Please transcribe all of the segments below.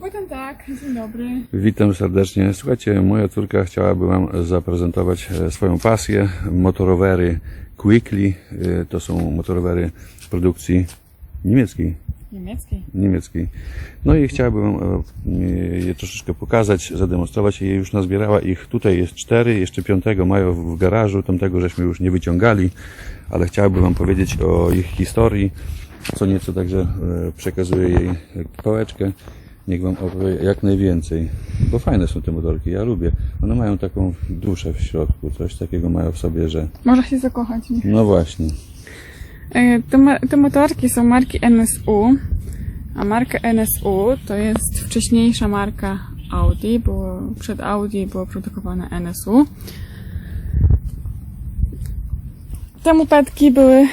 Guten Tag, dzień dobry. Witam serdecznie. Słuchajcie, moja córka chciałaby Wam zaprezentować e, swoją pasję. Motorowery Quickly. E, To są motorowery z produkcji niemieckiej. Niemiecki. niemieckiej. No i chciałabym e, je troszeczkę pokazać, zademonstrować. Jej już nazbierała ich. Tutaj jest cztery, jeszcze piątego mają w garażu. Tamtego żeśmy już nie wyciągali, ale chciałabym Wam powiedzieć o ich historii. Co nieco także przekazuję jej pałeczkę. Niech Wam opowie jak najwięcej. Bo fajne są te motorki, ja lubię. One mają taką duszę w środku, coś takiego mają w sobie, że... Można się zakochać w nich. No właśnie. E, Te, te motorki są marki NSU, a marka NSU to jest wcześniejsza marka Audi, bo przed Audi było produkowane NSU. Te mopedki były,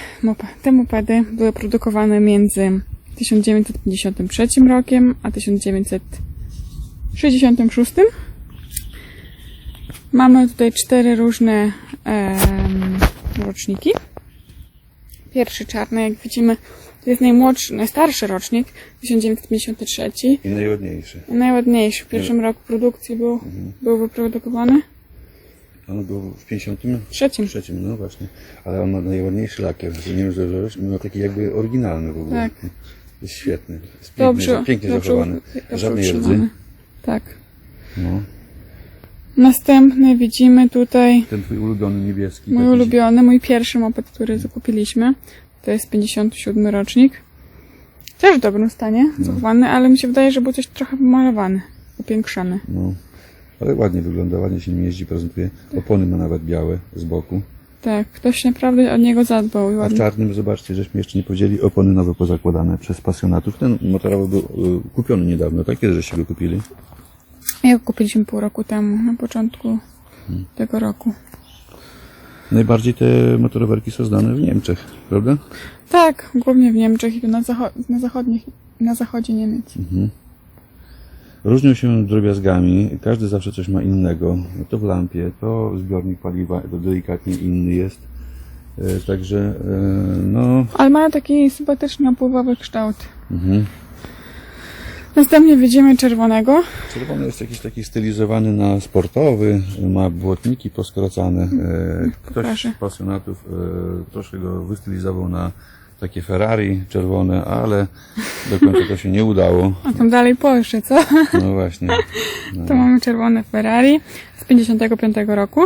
te mopedy były produkowane między 1953 rokiem a 1966. Mamy tutaj cztery różne em, roczniki. Pierwszy czarny, jak widzimy, to jest najmłodszy, najstarszy rocznik, 1953. I najładniejsze. Najładniejszy. W pierwszym roku produkcji był, był wyprodukowany. On był w 50. Trzecim. No właśnie. Ale on ma najładniejszy lakier. Nie wiem, że że- ma taki jakby oryginalny w ogóle. Tak. Jest świetny. Jest pięknie, Dobrze, pięknie dobrze, zachowany. dobrze Żadnej rdzy. Tak. No. Następny widzimy tutaj Ten twój ulubiony niebieski. mój taki- ulubiony, mój pierwszy moped, który zakupiliśmy. To jest 57 rocznik. Też w dobrym stanie, No. zachowany, ale mi się wydaje, że był coś trochę pomalowany, upiększany. No. Ale ładnie wygląda, ładnie się nim jeździ, prezentuje. Opony ma nawet białe z boku. Tak, ktoś naprawdę o niego zadbał i A czarnym, zobaczcie, żeśmy jeszcze nie powiedzieli, opony nowe pozakładane przez pasjonatów. Ten motorowy był y, kupiony niedawno, tak? Kiedy żeście go kupili? Ja go kupiliśmy pół roku temu, na początku Hmm. tego roku. Najbardziej te motorowerki są znane w Niemczech, prawda? Tak, głównie w Niemczech i to na, zacho- na, zachodnich, na zachodzie Niemiec. Różnią się drobiazgami, każdy zawsze coś ma innego. To w lampie, to zbiornik paliwa, to delikatnie inny jest. E, Także, e, no, Ale mają taki sympatyczny, opływowy kształt. mhm. Następnie widzimy czerwonego. czerwony jest jakiś taki stylizowany na sportowy, ma błotniki poskracane. E, Ktoś z pasjonatów troszkę go wystylizował na takie Ferrari czerwone, ale do końca to się nie udało. A tam dalej Porsche, co? No właśnie. To mamy czerwone Ferrari z 55 roku.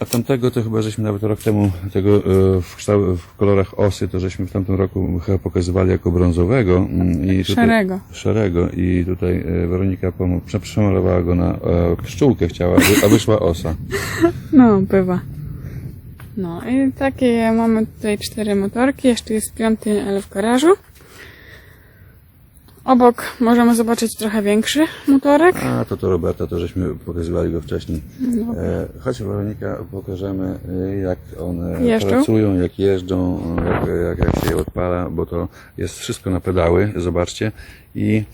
A tamtego to chyba żeśmy nawet rok temu tego e, w, kształ- w kolorach osy, to żeśmy w tamtym roku chyba pokazywali jako brązowego. mm, I tutaj, Szarego. Szarego. I tutaj e, Weronika przemalowała go na e, pszczółkę chciała, aby- a wyszła osa. No, bywa. No i takie mamy tutaj cztery motorki. Jeszcze jest piąty, ale w garażu. Obok możemy zobaczyć trochę większy motorek. A to to Roberta, to żeśmy pokazywali go wcześniej. E, chodź Weronika, pokażemy e, jak one Jeżdżą? pracują, jak jeżdżą, jak, jak, jak się je odpala, bo to jest wszystko na pedały, zobaczcie. I,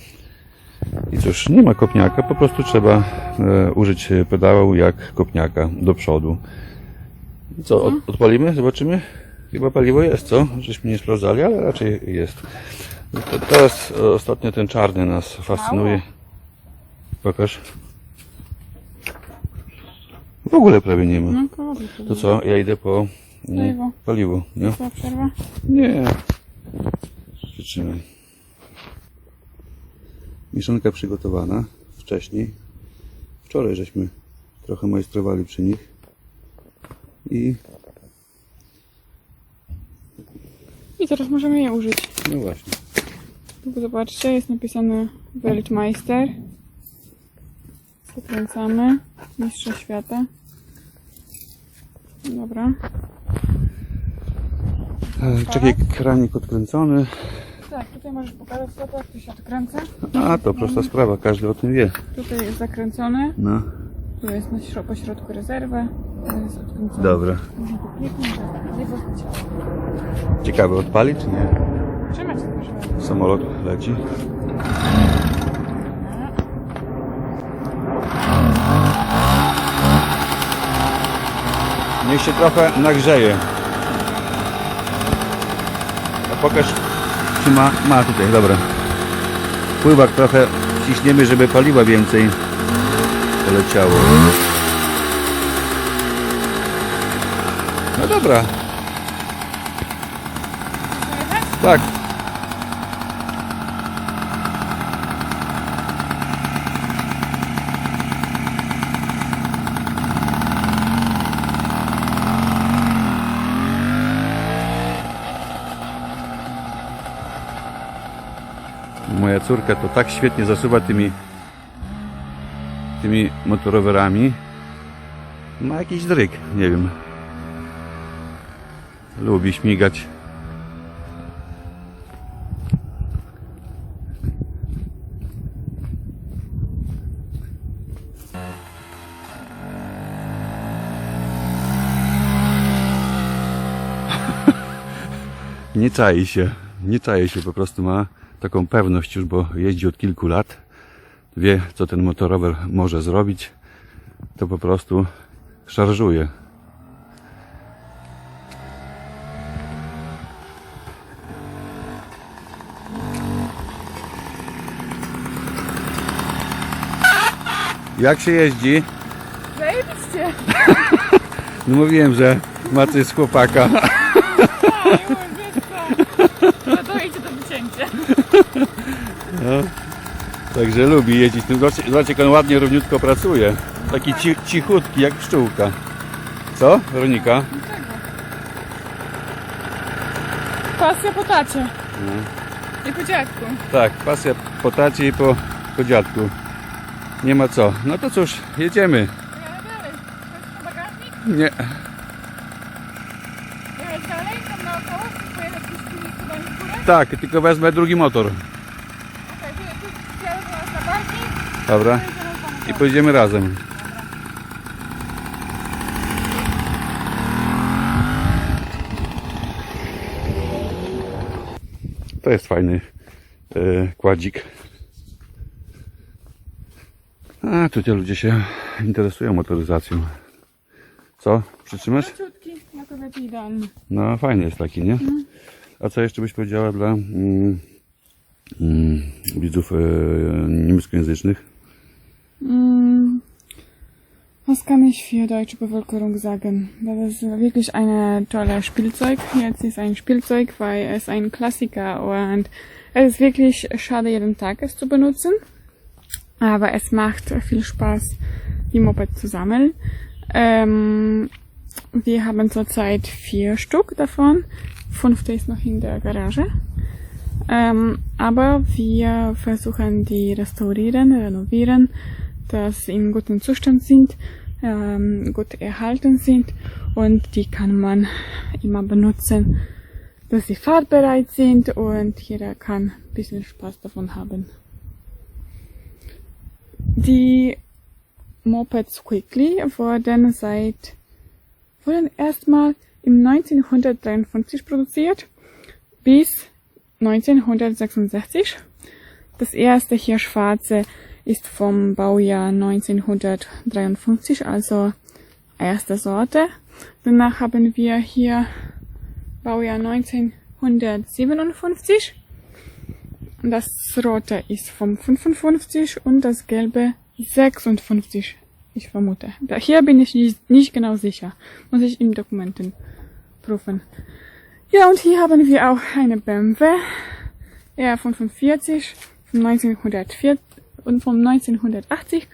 i cóż, nie ma kopniaka, po prostu trzeba e, użyć pedału jak kopniaka do przodu. Co, od, odpalimy? Zobaczymy? Chyba paliwo jest, co? Żeśmy nie sprawdzali, ale raczej jest. To teraz e, ostatnio ten czarny nas fascynuje. Pokaż. W ogóle prawie nie ma. No, To co, ja idę po mm, Paliwo. nie? Nie. Przytrzymaj. Mieszanka przygotowana wcześniej. Wczoraj żeśmy trochę majstrowali przy nich. I I teraz możemy je użyć. no właśnie. Tu zobaczcie, jest napisane Weltmeister. Zakręcamy. Mistrza świata. Dobra. E, Czekaj, kranik odkręcony. Tak, tutaj możesz pokazać to, jak to się odkręca. A, to prosta sprawa, każdy o tym wie. Tutaj jest zakręcony. No, Tu jest na śro- po środku rezerwę. Dobra. Ciekawe, odpali czy nie? Trzymać proszę. Samolot leci. Niech się trochę nagrzeje. A pokaż, czy ma, ma tutaj, dobra. Pływak trochę naciśniemy, żeby paliwa więcej poleciało. No dobra. Tak. Moja córka to tak świetnie zasuwa tymi tymi motorowerami. Ma jakiś dryk, nie wiem. Lubi śmigać. Nie czai się, nie czai się, po prostu ma taką pewność już, bo jeździ od kilku lat. Wie, co ten motorower może zrobić. To po prostu szarżuje. Jak się jeździ? Zajebiście! No mówiłem, że ma coś z chłopaka. Co? No to idzie do wycięcia. Także lubi jeździć. No Zobaczcie, zobaczcie, jak on ładnie, równiutko pracuje. Taki ci, cichutki, jak pszczółka. Co, Weronika? Pasja po tacie. I po dziadku. Tak, pasja po tacie i po, po dziadku. Nie ma co. No to cóż, jedziemy. Nie. Tak, tylko wezmę drugi motor. Dobra. I pojedziemy razem. To jest fajny e, kładzik. A tutaj ludzie się interesują motoryzacją. Co? Przytrzymasz? Leciutki, na kobiety idealny. No fajny jest taki, nie? A co jeszcze byś powiedziała dla mm, mm, widzów e, niemieckojęzycznych? Mm. Was kann ich für deutsche Bevölkerung sagen? Das ist wirklich ein toller Spielzeug. Jetzt ist ein Spielzeug, weil es ein Klassiker und es ist wirklich schade, jeden Tag es zu benutzen. Aber es macht viel Spaß, die Moped zu sammeln. Ähm, wir haben zurzeit vier Stück davon. Fünfte ist noch in der Garage. Ähm, aber wir versuchen die restaurieren, renovieren, dass sie in gutem Zustand sind, ähm, gut erhalten sind und die kann man immer benutzen, dass sie fahrbereit sind und jeder kann ein bisschen Spaß davon haben. Die Mopeds Quickly wurden seit wurden erstmal im 1953 produziert bis 1966. Das erste hier schwarze ist vom Baujahr 1953, also erste Sorte. Danach haben wir hier Baujahr 1957. Das rote ist vom 55 und das gelbe 56, ich vermute. Da hier bin ich nicht, nicht genau sicher. Muss ich in Dokumenten prüfen. Ja, und hier haben wir auch eine BMW R45 von 1904 und vom 1980.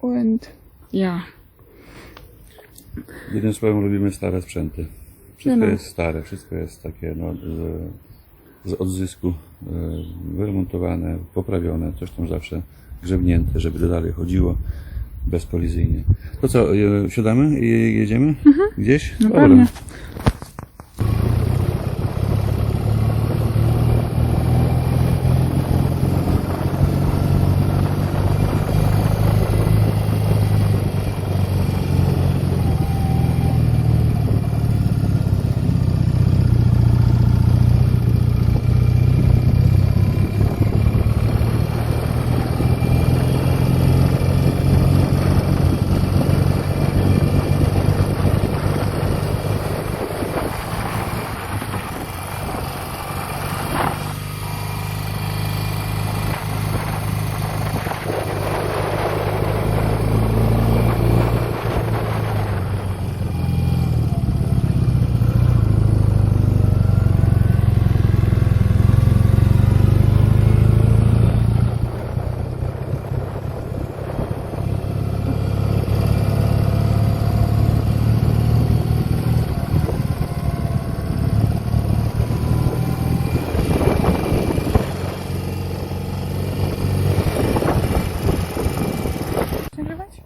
Und ja, Jednym słowem lubimy stare sprzęty. Wszystko No, no. jest stare, wszystko jest takie no, z, odzysku e, wyremontowane, poprawione, coś tam zawsze grzebnięte, żeby to dalej chodziło bezkolizyjnie. To co, siadamy i jedziemy gdzieś? no pewnie.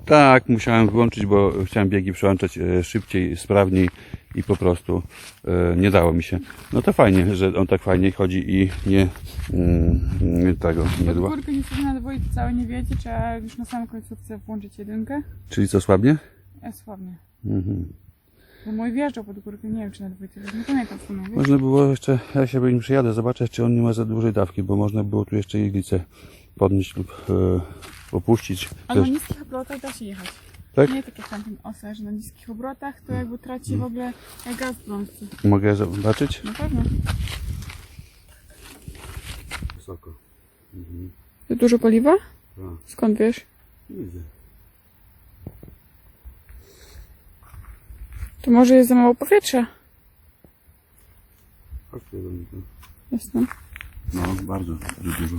Tak, musiałem wyłączyć, bo chciałem biegi przełączać e, szybciej, sprawniej i po prostu e, nie dało mi się. No to fajnie, że on tak fajnie chodzi i nie, mm, nie tego nie dła. górkę niestety na dwójce całe nie wiecie, trzeba już na samym końcówce włączyć jedynkę. Czyli co słabnie? Ja słabnie. Mhm. Bo mój wjeżdżał pod górkę, nie wiem czy na dwójce, nie pamiętam sumie, wiesz? Można było jeszcze, ja się nim przyjadę, zobaczę czy on nie ma za dużej dawki, bo można było tu jeszcze iglicę podnieść lub e, opuścić. Ale na niskich obrotach da się jechać. tak? Nie tak jak tamten osa, że na niskich obrotach to jakby traci w ogóle jak gaz. Mogę zobaczyć? Na pewno. Wysoko. To dużo paliwa? Tak. Skąd wiesz? Widzę. To może jest za mało powietrza. Jasne. No, bardzo, bardzo dużo.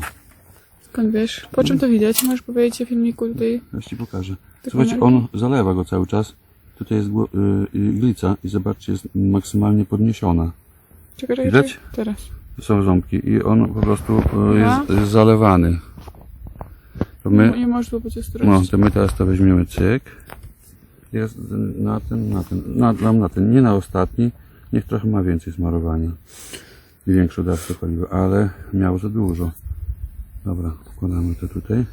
Skąd wiesz? Po czym to widać? Możesz powiedzieć o filmiku tutaj. Ja ci pokażę. Słuchajcie, na- on zalewa go cały czas. Tutaj jest y, y, iglica i zobaczcie, jest maksymalnie podniesiona. Czekaj, czekaj, Widać? czekaj. Teraz. To są ząbki i on po prostu y, Aha. jest, jest zalewany. To My... Nie możesz było no, to my teraz to weźmiemy cyk. Jest na ten, na ten, na, dam na ten, nie na ostatni. Niech trochę ma więcej smarowania. I większą dawkę paliwa, ale miał za dużo. Dobra, wkładamy to tutaj.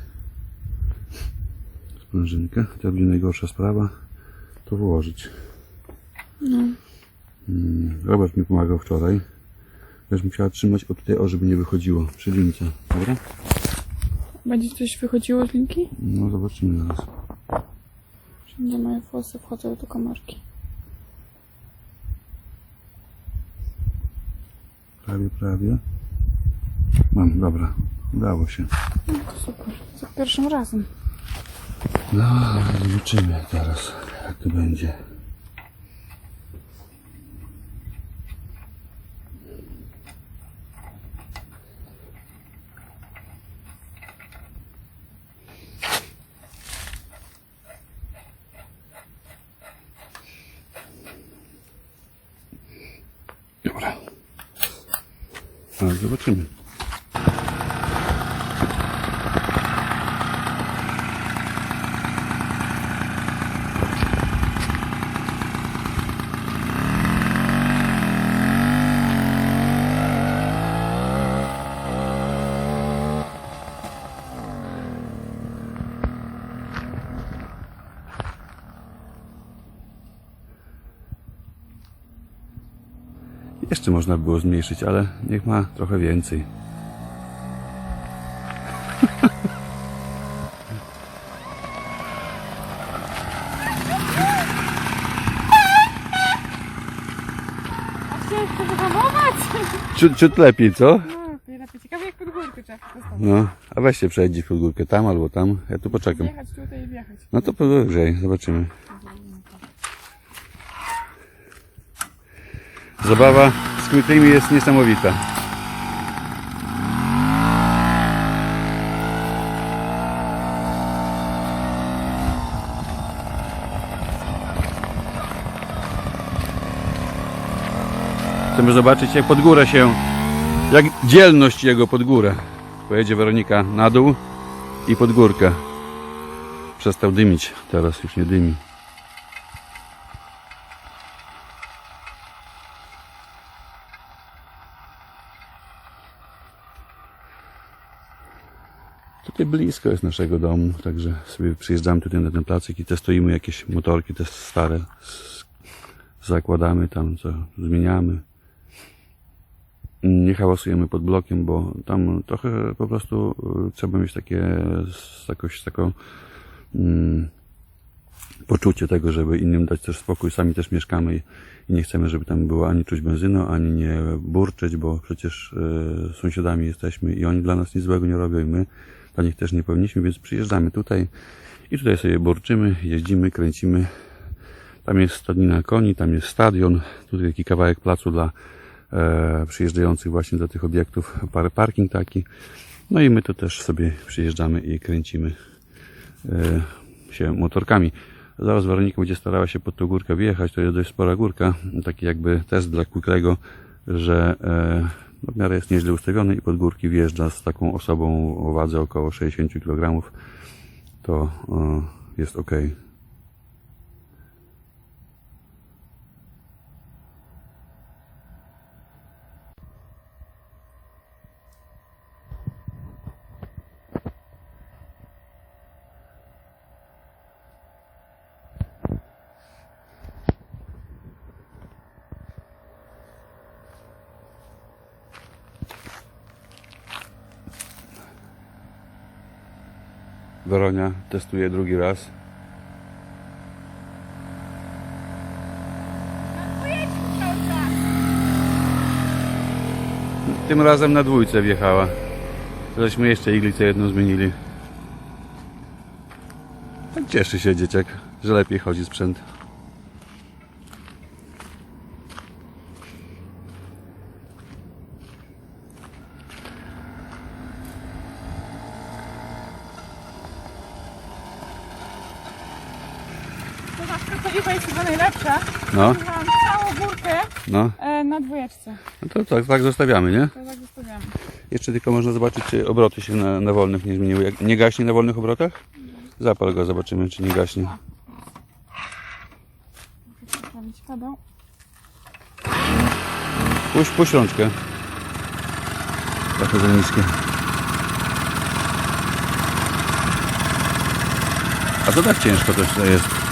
Sprężynkę. To będzie najgorsza sprawa. To włożyć. Mm, Robert mi pomagał wczoraj. Też musiała trzymać o tutaj, o żeby nie wychodziło przy lince. Dobra? Będzie coś wychodziło z linki? No zobaczymy zaraz. Wszędzie moje włosy wchodzą do kamerki. Prawie, prawie. Mam, dobra. Udało się. No, super. Za pierwszym razem. No, zobaczymy teraz, jak to będzie. Dobra. A, zobaczymy. Jeszcze można było zmniejszyć, ale niech ma trochę więcej. Chciałeś to wyhamować? Ciut, ciut lepiej, co? No, lepiej. Ciekawe jak pod górkę trzeba. No, a weź się przejdź pod górkę, tam albo tam. Ja tu poczekam. Wjechać tutaj i wjechać. No to powyżej, zobaczymy. Zabawa z jest niesamowita. Chcemy zobaczyć jak pod górę się, jak dzielność jego pod górę. Pojedzie Weronika na dół i pod górkę. Przestał dymić, teraz już nie dymi. Tutaj blisko jest naszego domu, także sobie przyjeżdżamy tutaj na ten placyk i testujemy jakieś motorki, te stare. Zakładamy tam, co zmieniamy. Nie hałasujemy pod blokiem, bo tam trochę po prostu y, trzeba mieć takie, jakoś taką mm, poczucie tego, żeby innym dać też spokój. Sami też mieszkamy i, i nie chcemy, żeby tam było ani czuć benzyną, ani nie burczeć, bo przecież y, sąsiadami jesteśmy i oni dla nas nic złego nie robią i my dla nich też nie powinniśmy, więc przyjeżdżamy tutaj i tutaj sobie burczymy, jeździmy, kręcimy. Tam jest stadnina koni, tam jest stadion, tutaj taki kawałek placu dla e, przyjeżdżających właśnie do tych obiektów, parę parking taki. No i my tu też sobie przyjeżdżamy i kręcimy e, się motorkami. Zaraz Weronika będzie starała się pod tą górkę wjechać, to jest dość spora górka, taki jakby test dla Quickego, że e, no w miarę jest nieźle ustawiony i pod górki wjeżdża z taką osobą o wadze około 60 kg, to e, jest ok. Weronia testuje drugi raz. Tym razem na dwójce wjechała. Żeśmy jeszcze iglicę jedną zmienili. Tak Cieszy się dzieciak, że lepiej chodzi sprzęt. To zawsze paliwo jest chyba najlepsze. No, całą górkę no, e, na dwójeczce. no to tak, tak zostawiamy, nie? To tak zostawiamy. Jeszcze tylko można zobaczyć, czy obroty się na, na wolnych nie zmieniły. Jak nie gaśnie na wolnych obrotach? Zapal go, zobaczymy, czy nie gaśnie. Kabel. Puść, puść rączkę. Trochę za niskie. A to tak ciężko też to jest.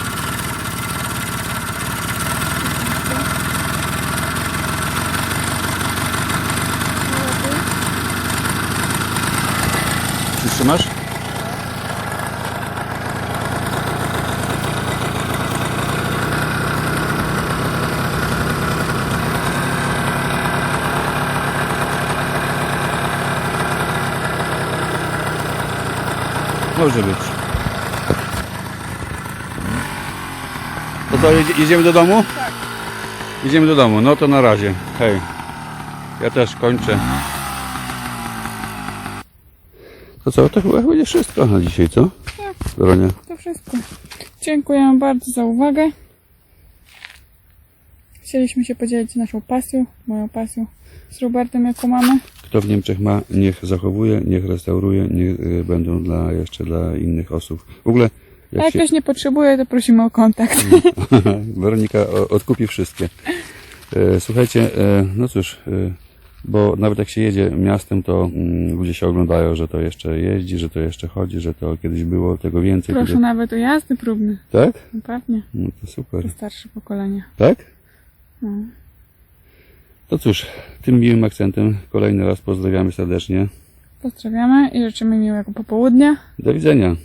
Przytrzymasz? Może być. To co, jedzie- jedziemy do domu? Tak. Jedziemy do domu, no to na razie. Hej. Ja też kończę. To co, to chyba będzie wszystko na dzisiaj, co? Tak. Weronia. To wszystko. Dziękuję bardzo za uwagę. Chcieliśmy się podzielić naszą pasją, moją pasją z Robertem, jaką mamy. Kto w Niemczech ma, niech zachowuje, niech restauruje, niech y, będą dla, jeszcze dla innych osób. W ogóle, A jak jak się, ktoś nie potrzebuje, to prosimy o kontakt. Weronika odkupi wszystkie. E, Słuchajcie, e, no cóż, e, bo nawet jak się jedzie miastem, to mm, ludzie się oglądają, że to jeszcze jeździ, że to jeszcze chodzi, że to kiedyś było tego więcej. Proszę Kiedy... nawet o jazdy próbne. Tak? No Pewnie. No to super. To starsze pokolenie. Tak? No. To cóż, tym miłym akcentem kolejny raz pozdrawiamy serdecznie. Pozdrawiamy i życzymy miłego popołudnia. Do widzenia.